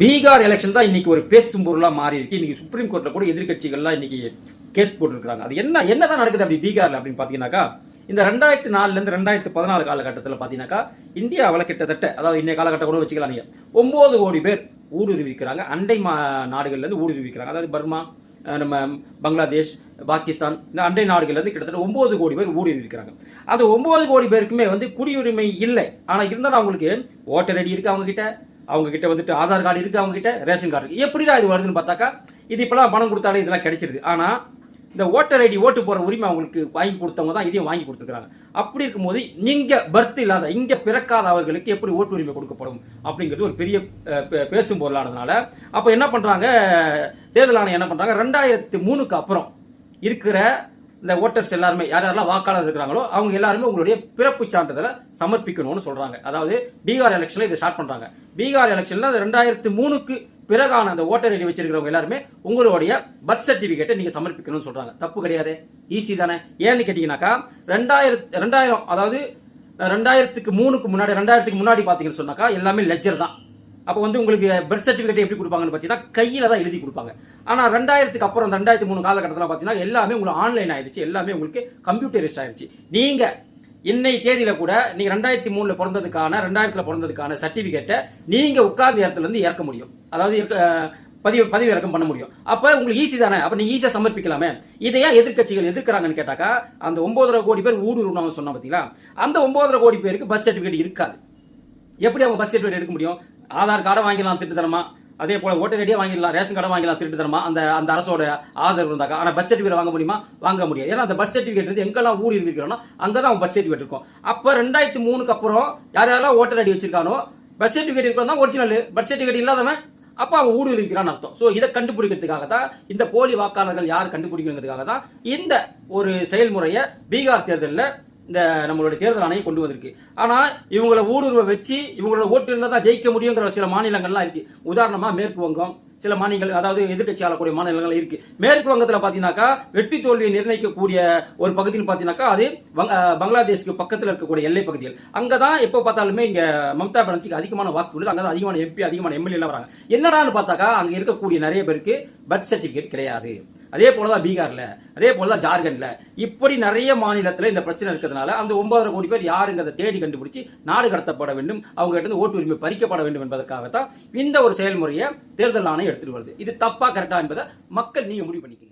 Bihar election தான் இன்னைக்கு ஒரு பேசும் பொருளா மாறி இருக்கு. இன்னைக்கு சுப்ரீம் கோர்ட்ல கூட எதிர்க்கட்சிகள்லாம் இன்னைக்கு கேஸ் போட்டிருக்காங்க அது என்ன என்னதான் நடக்குது அப்படி பீகார்ல அப்படின்னு பாத்தீங்கன்னாக்கா இந்த ரெண்டாயிரத்தி நாலுல இருந்து ரெண்டாயிரத்தி பதினாலு காலகட்டத்தில் பாத்தீங்கன்னாக்கா இந்தியாவில் கிட்டத்தட்ட அதாவது இன்னைய காலகட்டம் கூட வச்சுக்கலாம் நீங்க ஒன்பது கோடி பேர் ஊடுருவிக்கிறாங்க. அண்டை மா நாடுகள்ல இருந்து ஊடுருவிக்கிறாங்க. அதாவது பர்மா நம்ம பங்களாதேஷ் பாகிஸ்தான் இந்த அண்டை நாடுகள்ல இருந்து கிட்டத்தட்ட ஒன்பது கோடி பேர் ஊடுருவிக்கிறாங்க. அது ஒன்பது கோடி பேருக்குமே வந்து குடியுரிமை இல்லை. ஆனா இருந்தாலும் அவங்களுக்கு ஓட்டர் ஐடி இருக்கு அவங்க கிட்ட அவங்க கிட்ட வந்துட்டு ஆதார் கார்டு இருக்கு அவங்க கிட்ட ரேஷன் கார்டு இருக்கு. எப்படிதான் இது வருதுன்னு பார்த்தாக்கா இது இப்பெல்லாம் பணம் கொடுத்தாலே இதெல்லாம் கிடைச்சிருது. ஆனா இந்த ஓட்டர் ஐடி ஓட்டு போற உரிமை அவங்களுக்கு வாங்கி கொடுத்தவங்க தான் இதையும் வாங்கி கொடுத்துருக்காங்க அப்படி இருக்கும்போது நீங்க பர்த் இல்லாத இங்க பிறக்காதவர்களுக்கு எப்படி ஓட்டு உரிமை கொடுக்கப்படும் அப்படிங்கிறது ஒரு பெரிய பே- பேசும் பொருளானதுனால அப்ப என்ன பண்றாங்க தேர்தல் ஆணையம் என்ன பண்றாங்க ரெண்டாயிரத்தி மூணுக்கு அப்புறம் இருக்கிற இந்த ஓட்டர்ஸ் எல்லாருமே யார் யாரெல்லாம் வாக்காளர் இருக்கிறாங்களோ அவங்க எல்லாருமே உங்களுடைய பிறப்பு சான்றிதழை சமர்ப்பிக்கணும்னு சொல்றாங்க. அதாவது பீகார் எலெக்ஷன்ல இதை ஸ்டார்ட் பண்றாங்க. பீகார் எலெக்ஷன்ல ரெண்டாயிரத்தி மூணுக்கு பிறகான அந்த ஓட்டர் ஐடி வச்சிருக்கிறவங்க எல்லாருமே உங்களுடைய பர்த் சர்டிபிகேட்டை நீங்க சமர்ப்பிக்கணும்னு சொல்றாங்க. தப்பு கிடையாது. ஈஸி தானே. ஏன்னு கேட்டீங்கன்னாக்கா ரெண்டாயிரத்து ரெண்டாயிரம் அதாவது ரெண்டாயிரத்துக்கு மூணுக்கு முன்னாடி ரெண்டாயிரத்துக்கு முன்னாடி பாத்தீங்கன்னு சொன்னாக்கா எல்லாமே லெஜர் தான். அப்போ வந்து உங்களுக்கு பர்த் சர்டிஃபிகேட் எப்படி கொடுப்பாங்கன்னு பார்த்தீங்கன்னா கையில் தான் எழுதி கொடுப்பாங்க. ஆனால் ரெண்டாயிரத்துக்கு அப்புறம் ரெண்டாயிரத்து ரெண்டாயிரத்தி மூணு காலகட்டத்தில் பார்த்தீங்கன்னா எல்லாமே உங்களுக்கு ஆன்லைன் ஆயிடுச்சு. எல்லாமே உங்களுக்கு கம்ப்யூட்டரைஸ்ட் ஆயிடுச்சு. நீங்கள் இன்னை தேதியில் கூட நீங்கள் ரெண்டாயிரத்தி மூணில் பிறந்ததுக்கான ரெண்டாயிரத்தில் பிறந்ததுக்கான சர்டிஃபிகேட்டை நீங்கள் உட்கார்ந்த இடத்துலேருந்து இறக்க முடியும். அதாவது இருக்க- பதிவு பதிவு இறக்கம் பண்ண முடியும். அப்போ உங்களுக்கு ஈஸி தானே? அப்போ நீங்கள் ஈஸியாக சமர்ப்பிக்கலாமே? இதையா எதிர்க்கட்சிகள் எதிர்க்கிறாங்கன்னு கேட்டாக்கா அந்த ஒம்போதரை கோடி பேர் ஊடுருவணும் சொன்னால் பார்த்தீங்களா? அந்த ஒம்போதரை கோடி பேருக்கு பஸ் சர்டிஃபிகேட் இருக்காது. எப்படி அவங்க பர்த் சர்டிஃபிகேட் எடுக்க முடியும்? ஆதார் கார்டை வாங்கிடலாம் திருட்டு தரமா அதே போல ஓட்டர் ஐடியா வாங்கிடலாம் ரேஷன் கார்டை வாங்கிடலாம் திருட்டு தரமா அந்த அந்த அரசோட ஆதரவு இருந்தாக்கா ஆனால் பர்த் சர்டிஃபிகேட் வாங்க முடியுமா? வாங்க முடியாது. ஏன்னா அந்த பஸ் சர்டிஃபிகேட் வந்து எங்கெல்லாம் ஊர் இருக்கிறோம் அங்கதான் அவன் பஸ் சர்டிஃபிகேட் இருக்கும். அப்போ ரெண்டாயிரத்தி மூணுக்கு அப்புறம் யார் யாரெல்லாம் ஓட்டர் ஐடி வச்சிருக்கானோ பஸ் சர்டிஃபிகேட் இருக்கிறது தான் ஒரிஜினல் பஸ் சர்டிஃபிகேட் இல்லாதவன் அப்போ அவன் ஊடு இருக்கிறான்னு அர்த்தம். ஸோ இதை கண்டுபிடிக்கிறதுக்காக தான் இந்த போலி வாக்காளர்கள் யார் கண்டுபிடிக்கிறதுக்காக தான் இந்த ஒரு செயல்முறையை பீகார் தேர்தலில் இந்த நம்மளுடைய தேர்தல் ஆணையம் கொண்டு வந்திருக்கு. ஆனால் இவங்களை ஊடுருவ வச்சு இவங்களோட ஓட்டு இருந்தால் தான் ஜெயிக்க முடியுங்கிற சில மாநிலங்கள்லாம் இருக்கு. உதாரணமாக மேற்கு வங்கம் சில மாநிலங்கள் அதாவது எதிர்கட்சி ஆளக்கூடிய மாநிலங்கள் இருக்கு. மேற்கு வங்கத்தில் பார்த்தீங்கன்னாக்கா வெற்றி தோல்வியை நிர்ணயிக்கக்கூடிய ஒரு பகுதின்னு பார்த்தீங்கன்னாக்கா அது பங்களாதேஷ்க்கு பக்கத்தில் இருக்கக்கூடிய எல்லை பகுதிகள். அங்கே தான் எப்போ பார்த்தாலுமே இங்கே மம்தா பானர்ஜிக்கு அதிகமான வாக்கு உள்ளது. அங்கதான் அதிகமான எம்பி அதிகமான எம்எல்ஏலாம் வராங்க. என்னடான்னு பார்த்தாக்கா அங்கே இருக்கக்கூடிய நிறைய பேருக்கு பர்த் சர்டிஃபிகேட் கிடையாது. அதே போலதான் பீகார்ல அதே போலதான் ஜார்க்கண்ட்ல. இப்படி நிறைய மாநிலத்துல இந்த பிரச்சனை இருக்கிறதுனால அந்த ஒன்பதரை கோடி பேர் யாருங்கிறத தேடி கண்டுபிடிச்சு நாடு கடத்தப்பட வேண்டும் அவங்க கிட்ட இருந்து ஓட்டு உரிமை பறிக்கப்பட வேண்டும் என்பதற்காகத்தான் இந்த ஒரு செயல்முறையை தேர்தல் ஆணையம் எடுத்துட்டு வருது. இது தப்பா கரெக்டா என்பதை மக்கள் நீங்க முடிவு பண்ணிக்கங்க.